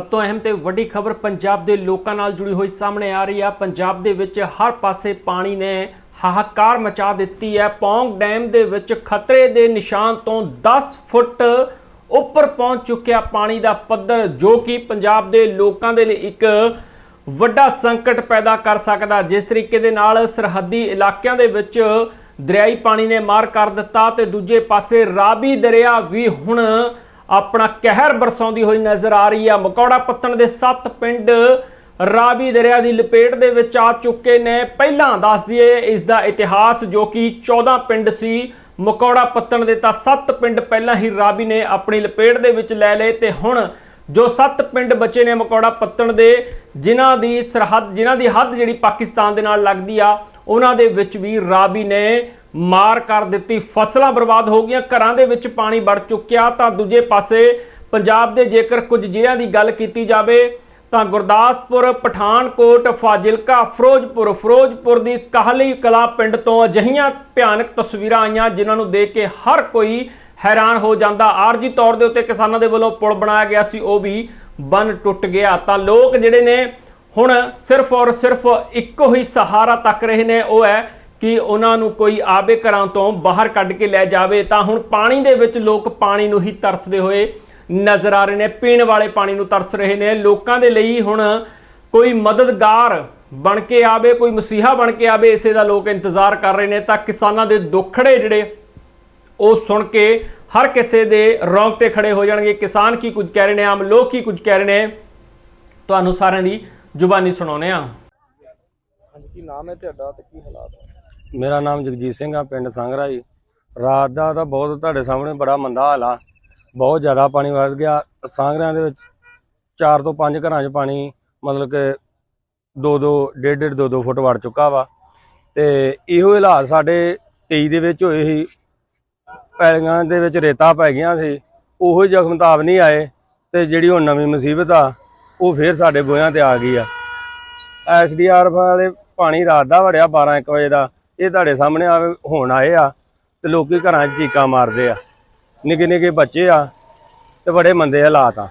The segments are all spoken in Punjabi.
ਸਭ ਤੋਂ ਅਹਿਮ ਤੇ ਵੱਡੀ ਖਬਰ ਪੰਜਾਬ ਦੇ ਲੋਕਾਂ ਨਾਲ ਜੁੜੀ ਹੋਈ ਸਾਹਮਣੇ ਆ ਰਹੀ ਆ। ਪੰਜਾਬ ਦੇ ਵਿੱਚ ਹਰ ਪਾਸੇ ਪਾਣੀ ਨੇ ਹਾਹਾਕਾਰ ਮਚਾ ਦਿੱਤੀ ਹੈ। ਪੌਂਗ ਡੈਮ ਦੇ ਵਿੱਚ ਖਤਰੇ ਦੇ ਨਿਸ਼ਾਨ ਤੋਂ 10 ਫੁੱਟ ਉੱਪਰ ਪਹੁੰਚ ਚੁੱਕਿਆ ਪਾਣੀ ਦਾ ਪੱਧਰ, ਜੋ ਕਿ ਪੰਜਾਬ ਦੇ ਲੋਕਾਂ ਦੇ ਲਈ ਇੱਕ ਵੱਡਾ ਸੰਕਟ ਪੈਦਾ ਕਰ ਸਕਦਾ। ਜਿਸ ਤਰੀਕੇ ਦੇ ਨਾਲ ਸਰਹੱਦੀ ਇਲਾਕਿਆਂ ਦੇ ਵਿੱਚ ਦਰਿਆਈ ਪਾਣੀ ਨੇ ਮਾਰ ਕਰ ਦਿੱਤਾ ਤੇ ਦੂਜੇ ਪਾਸੇ ਰਾਬੀ ਦਰਿਆ ਵੀ ਹੁਣ ਆਪਣਾ ਕਹਿਰ ਬਰਸਾਉਂਦੀ ਹੋਈ ਨਜ਼ਰ ਆ ਰਹੀ ਆ। ਮਕੌੜਾ ਪੱਤਣ ਦੇ 7 ਪਿੰਡ ਰਾਬੀ ਦਰਿਆ ਦੀ ਲਪੇਟ ਦੇ ਵਿੱਚ ਆ ਚੁੱਕੇ ਨੇ। ਪਹਿਲਾਂ ਦੱਸ ਦਈਏ ਇਸ ਦਾ ਇਤਿਹਾਸ ਜੋ ਕਿ 14 ਪਿੰਡ ਸੀ। ਮਕੌੜਾ ਪੱਤਣ ਦੇ ਤਾਂ 7 ਪਿੰਡ ਪਹਿਲਾਂ ਹੀ ਰਾਬੀ ਨੇ ਆਪਣੀ ਲਪੇਟ ਦੇ ਵਿੱਚ ਲੈ ਲਏ ਤੇ ਹੁਣ ਜੋ 7 ਪਿੰਡ ਬਚੇ ਨੇ ਮਕੌੜਾ ਪੱਤਣ ਦੇ, ਜਿਨ੍ਹਾਂ ਦੀ ਸਰਹੱਦ ਜਿਨ੍ਹਾਂ ਦੀ ਹੱਦ ਜਿਹੜੀ ਪਾਕਿਸਤਾਨ ਦੇ ਨਾਲ ਲੱਗਦੀ ਆ, ਉਹਨਾਂ ਦੇ ਵਿੱਚ ਵੀ ਰਾਬੀ ਨੇ ਮਾਰ ਕਰ ਦਿੱਤੀ, ਫਸਲਾਂ ਬਰਬਾਦ ਹੋ ਗਈਆਂ, ਘਰਾਂ ਦੇ ਵਿੱਚ ਪਾਣੀ ਵੜ ਚੁੱਕਿਆ, ਤਾਂ ਦੂਜੇ ਪਾਸੇ ਪੰਜਾਬ ਦੇ ਜੇਕਰ ਕੁਝ ਜ਼ਿਲ੍ਹਿਆਂ ਦੀ ਗੱਲ ਕੀਤੀ ਜਾਵੇ, ਤਾਂ ਗੁਰਦਾਸਪੁਰ, ਪਠਾਨਕੋਟ, ਫਾਜ਼ਿਲਕਾ, ਫਿਰੋਜ਼ਪੁਰ ਫਿਰੋਜ਼ਪੁਰ ਦੀ ਕਾਹਲੀ ਕਲਾ ਪਿੰਡ ਤੋਂ ਅਜਿਹੀਆਂ ਭਿਆਨਕ ਤਸਵੀਰਾਂ ਆਈਆਂ, ਜਿਨ੍ਹਾਂ ਨੂੰ ਦੇਖ ਕੇ ਹਰ ਕੋਈ ਹੈਰਾਨ ਹੋ ਜਾਂਦਾ। ਆਰਜੀ ਤੌਰ ਦੇ ਉੱਤੇ ਕਿਸਾਨਾਂ ਦੇ ਵੱਲੋਂ ਪੁਲ ਬਣਾਇਆ ਗਿਆ ਸੀ, ਉਹ ਵੀ ਬੰਨ ਟੁੱਟ ਗਿਆ। ਤਾਂ ਲੋਕ ਜਿਹੜੇ ਨੇ, ਹੁਣ ਸਿਰਫ ਔਰ ਸਿਰਫ ਇੱਕੋ ਹੀ ਸਹਾਰਾ ਤੱਕ ਰਹੇ ਨੇ, ਉਹ ਹੈ ਕਿ ਉਹਨਾਂ ਨੂੰ ਕੋਈ ਆਬੇ ਘਰਾਂ ਤੋਂ ਬਾਹਰ ਕੱਢ ਕੇ ਲੈ ਜਾਵੇ, ਤਾਂ ਹੁਣ ਪਾਣੀ ਦੇ ਵਿੱਚ ਲੋਕ ਪਾਣੀ ਨੂੰ ਹੀ ਤਰਸਦੇ ਹੋਏ ਨਜ਼ਰ ਆ ਰਹੇ ਨੇ, ਪੀਣ ਵਾਲੇ ਪਾਣੀ ਨੂੰ ਤਰਸ ਰਹੇ ਨੇ। ਲੋਕਾਂ ਦੇ ਲਈ ਹੁਣ ਕੋਈ ਮਦਦਗਾਰ ਬਣ ਕੇ ਆਵੇ, ਕੋਈ ਮਸੀਹਾ ਬਣ ਕੇ ਆਵੇ, ਇਸੇ ਦਾ ਲੋਕ ਇੰਤਜ਼ਾਰ ਕਰ ਰਹੇ ਨੇ। ਤਾਂ ਕਿਸਾਨਾਂ ਦੇ ਦੁੱਖੜੇ ਜਿਹੜੇ, ਉਹ ਸੁਣ ਕੇ ਹਰ ਕਿਸੇ ਦੇ ਰੌਂਗਟੇ ਖੜੇ ਹੋ ਜਾਣਗੇ। ਕਿਸਾਨ ਕੀ ਕੁਝ ਕਹਿ ਰਹੇ ਨੇ, ਆਮ ਲੋਕ ਕੀ ਕੁਝ ਕਹਿ ਰਹੇ ਨੇ, ਤੁਹਾਨੂੰ ਸਾਰਿਆਂ ਦੀ ਜ਼ੁਬਾਨੀ ਸੁਣਾਉਨੇ ਆ ਹਾਂਜੀ, ਕੀ ਨਾਮ ਹੈ ਤੁਹਾਡਾ ਤੇ ਕੀ ਹਾਲਾਤ? ਹੈ ਮੇਰਾ ਨਾਮ ਜਗਜੀਤ ਸਿੰਘ ਆ, ਪਿੰਡ ਸੰਗਰਾ ਜੀ। ਰਾਤ ਦਾ ਤਾਂ ਬਹੁਤ ਤੁਹਾਡੇ ਸਾਹਮਣੇ ਬੜਾ ਮੰਦਾ ਹਾਲ ਆ। ਬਹੁਤ ਜ਼ਿਆਦਾ ਪਾਣੀ ਵੱਧ ਗਿਆ। ਸੰਗਰਿਆਂ ਦੇ ਵਿੱਚ 4 ਤੋਂ 5 ਘਰਾਂ 'ਚ ਪਾਣੀ ਮਤਲਬ ਕਿ 2 2 ਡੇਢ ਡੇਢ 2 2 ਫੁੱਟ ਵੜ ਚੁੱਕਾ ਵਾ। ਤੇ ਇਹੋ ਹਾਲਾਤ ਸਾਡੇ 23 ਦੇ ਵਿੱਚ ਹੋਏ ਸੀ। ਪੈਲੀਆਂ ਦੇ ਵਿੱਚ ਰੇਤਾ ਪੈ ਗਈਆਂ ਸੀ। ਉਹੋ ਜ਼ਖਮ ਤਾਬ ਨਹੀਂ ਆਏ। ਤੇ ਜਿਹੜੀ ਹੁਣ ਨਵੀਂ ਮੁਸੀਬਤ ਆ, ਉਹ ਫੇਰ ਸਾਡੇ ਬੋਇਆਂ ਤੇ ਆ ਗਈ ਆ। ਐਸਡੀਆਰ ਵਾਲੇ ਪਾਣੀ ਰਾਤ ਦਾ ਵੜਿਆ 12 1 ਵਜੇ ਦਾ। ਇਹ ਤੁਹਾਡੇ ਸਾਹਮਣੇ ਆ ਹੁਣ ਆਏ ਆ ਤੇ ਲੋਕੀ ਘਰਾਂ 'ਚ ਚੀਕਾਂ ਮਾਰਦੇ ਆ। ਨਿੱਕੇ ਨਿੱਕੇ ਬੱਚੇ ਆ ਤੇ ਬੜੇ ਮੰਦੇ ਹਾਲਾਤ ਆ।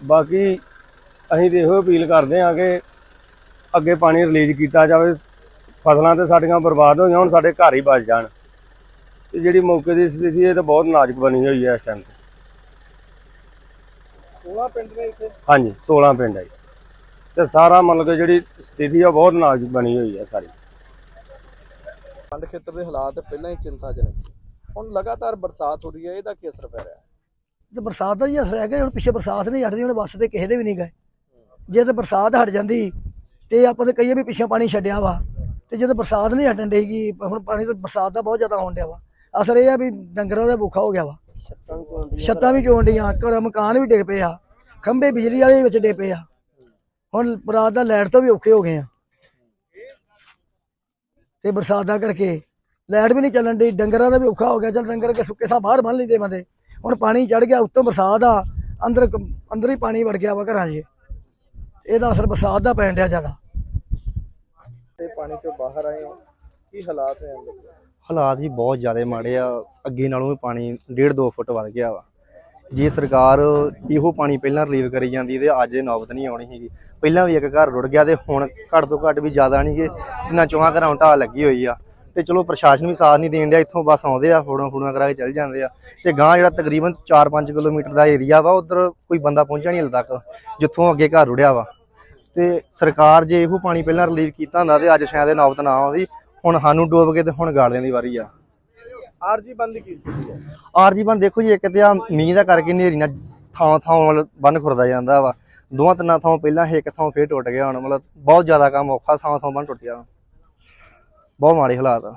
ਬਾਕੀ ਅਸੀਂ ਤੇ ਇਹੋ ਅਪੀਲ ਕਰਦੇ ਆ ਕਿ ਅੱਗੇ ਪਾਣੀ ਰਿਲੀਜ਼ ਕੀਤਾ ਜਾਵੇ। ਫਸਲਾਂ ਤੇ ਸਾਡੀਆਂ ਬਰਬਾਦ ਹੋਈਆਂ ਹੁਣ ਸਾਡੇ ਘਰ ਹੀ ਬਚ ਜਾਣ। ਤੇ ਜਿਹੜੀ ਮੌਕੇ ਦੀ ਸਥਿਤੀ ਇਹ ਤਾਂ ਬਹੁਤ ਨਾਜ਼ੁਕ ਬਣੀ ਹੋਈ ਹੈ ਇਸ ਟਾਈਮ ਤੇ। 16 ਪਿੰਡ ਨੇ ਇੱਥੇ? ਹਾਂਜੀ 16 ਪਿੰਡ ਹੈ। ਤੇ ਸਾਰਾ ਮਤਲਬ ਕਿ ਜਿਹੜੀ ਸਥਿਤੀ ਆ ਬਹੁਤ ਨਾਜ਼ੁਕ ਬਣੀ ਹੋਈ ਹੈ ਸਾਰੀ। ਪੰਡ ਖੇਤਰ ਦੇ ਹਾਲਾਤ ਪਹਿਲਾਂ ਹੀ ਚਿੰਤਾਜਨਕ ਸੀ। ਹੁਣ ਲਗਾਤਾਰ ਬਰਸਾਤ ਹੋ ਰਹੀ ਹੈ ਇਹਦਾ ਕੀ ਅਸਰ ਪੈ ਰਿਹਾ? ਹੈ ਤੇ ਬਰਸਾਤ ਦਾ ਹੀ ਅਸਰ ਹੈਗਾ ਹੁਣ ਪਿੱਛੇ ਬਰਸਾਤ ਨਹੀਂ ਹਟਦੀ ਹੁਣ ਬੱਸ ਤੇ ਕਿਸੇ ਦੇ ਵੀ ਨਹੀਂ ਗਏ। ਜੇ ਤੇ ਬਰਸਾਤ ਹਟ ਜਾਂਦੀ ਤੇ ਆਪਾਂ ਤੇ ਕਹੀਏ ਵੀ ਪਿੱਛੇ ਪਾਣੀ ਛੱਡਿਆ ਵਾ ਤੇ ਜਦੋਂ ਬਰਸਾਤ ਨਹੀਂ ਹਟਣ ਡੇਗੀ ਹੁਣ ਪਾਣੀ ਤਾਂ ਬਰਸਾਤ ਦਾ ਬਹੁਤ ਜ਼ਿਆਦਾ ਆਉਣ ਡਿਆ ਵਾ। ਅਸਰ ਇਹ ਆ ਵੀ ਡੰਗਰਾਂ ਦਾ ਭੁੱਖਾ ਹੋ ਗਿਆ ਵਾ। ਛੱਤਾਂ ਵੀ ਚੋਣ ਡੀਆਂ ਘਰ ਮਕਾਨ ਵੀ ਡਿੱਗ ਪਏ ਆ ਖੰਭੇ ਬਿਜਲੀ ਵਾਲੇ ਵਿੱਚ ਡਿੱਗ ਪਏ ਆ। ਹੁਣ ਰਾਤ ਦਾ ਲਾਈਟ ਤੋਂ ਵੀ ਔਖੇ ਹੋ ਗਏ ਆ। ਤੇ ਬਰਸਾਤ ਦਾ ਕਰਕੇ ਲਾਈਟ ਵੀ ਨਹੀਂ ਚੱਲਣ ਦੀ ਡੰਗਰਾਂ ਦਾ ਵੀ ਔਖਾ ਹੋ ਗਿਆ। ਚਲ ਡੰਗਰ ਕੇ ਸੁੱਕੇ ਥਾਂ ਬਾਹਰ ਬੰਨ ਲਈਦੇ ਬੰਦੇ। ਹੁਣ ਪਾਣੀ ਚੜ ਗਿਆ ਉੱਤੋਂ ਬਰਸਾਤ ਆ ਅੰਦਰ ਅੰਦਰ ਹੀ ਪਾਣੀ ਵੜ ਗਿਆ ਵਾ ਘਰਾਂ 'ਚ। ਇਹਦਾ ਅਸਰ ਬਰਸਾਤ ਦਾ ਪੈਣ ਡਿਆ ਜ਼ਿਆਦਾ। ਤੇ ਪਾਣੀ ਤੋਂ ਬਾਹਰ ਆਏ ਹੋ। ਕੀ ਹਾਲਾਤ ਹੈ ਅੰਦਰ? ਹਾਲਾਤ ਜੀ ਬਹੁਤ ਜ਼ਿਆਦਾ ਮਾੜੇ ਆ। ਅੱਗੇ ਨਾਲੋਂ ਵੀ ਪਾਣੀ 1.5 2 ਫੁੱਟ ਵੱਧ ਗਿਆ ਵਾ। ਜੇ ਸਰਕਾਰ ਇਹੋ ਪਾਣੀ ਪਹਿਲਾਂ ਰਿਲੀਵ ਕਰੀ ਜਾਂਦੀ ਤੇ ਅੱਜ ਇਹ ਨੌਬਤ ਨਹੀਂ ਆਉਣੀ ਸੀਗੀ ਪਹਿਲਾਂ ਵੀ ਇੱਕ ਘਰ ਰੁੜ ਗਿਆ ਤੇ ਹੁਣ ਘੱਟ ਤੋਂ ਘੱਟ ਵੀ ਜ਼ਿਆਦਾ ਨਹੀਂ ਗੇ। ਜਿੰਨਾ ਚੋਹਾਂ ਘਰਾਂ ਢਾਹ ਲੱਗੀ ਹੋਈ ਆ। ਤੇ ਚਲੋ ਪ੍ਰਸ਼ਾਸਨ ਵੀ ਸਾਥ ਨਹੀਂ ਦੇਣ ਡਿਆ, ਇੱਥੋਂ ਬਸ ਆਉਂਦੇ ਆ, ਫੋੜਾਂ ਫੋੜਾਂ ਕਰਾ ਕੇ ਚੱਲ ਜਾਂਦੇ ਆ। ਤੇ ਗਾਂ ਜਿਹੜਾ ਤਕਰੀਬਨ 4-5 ਕਿਲੋਮੀਟਰ ਦਾ ਏਰੀਆ ਵਾ, ਉਧਰ ਕੋਈ ਬੰਦਾ ਪਹੁੰਚਿਆ ਨਹੀਂ ਹਲ ਤੱਕ, ਜਿੱਥੋਂ ਅੱਗੇ ਘਰ ਰੁੜਿਆ ਵਾ। ਤੇ ਸਰਕਾਰ ਜੇ ਇਹੋ ਪਾਣੀ ਪਹਿਲਾਂ ਰਿਲੀਵ ਕੀਤਾ ਹੁੰਦਾ ਤੇ ਅੱਜ ਸ਼ਾਇਦ ਇਹ ਨੌਬਤ ਨਾ ਆਉਂਦੀ, ਹੁਣ ਸਾਨੂੰ ਡੋਬ ਕੇ ਤੇ ਹੁਣ ਗਾਲਿਆਂ ਦੀ ਵਾਰੀ ਆ। ਆਰਜੀ ਬੰਦ ਦੀ ਕੀ ਸਥਿਤੀ ਹੈ? ਆਰਜੀ ਬੰਦ ਦੇਖੋ ਜੀ, ਇੱਕ ਤੇ ਆ ਮੀਂਹ ਦਾ ਕਰਕੇ ਨੇਰੀ ਨਾਲ ਥਾਂ ਥਾਂ ਵੱਲ ਬੰਨ ਖੁਰਦਾ ਜਾਂਦਾ ਵਾ। ਦੋਵਾਂ ਤਿੰਨਾਂ ਥਾਂ ਪਹਿਲਾਂ ਇੱਕ ਥਾਂ ਫੇਰ ਟੁੱਟ ਗਿਆ ਹੁਣ, ਮਤਲਬ ਬਹੁਤ ਜ਼ਿਆਦਾ ਕੰਮ ਔਖਾ ਥਾਂ ਥਾਂ ਬੰਨ ਟੁੱਟ ਗਿਆ। ਬਹੁਤ ਮਾੜੇ ਹਾਲਾਤ ਆ।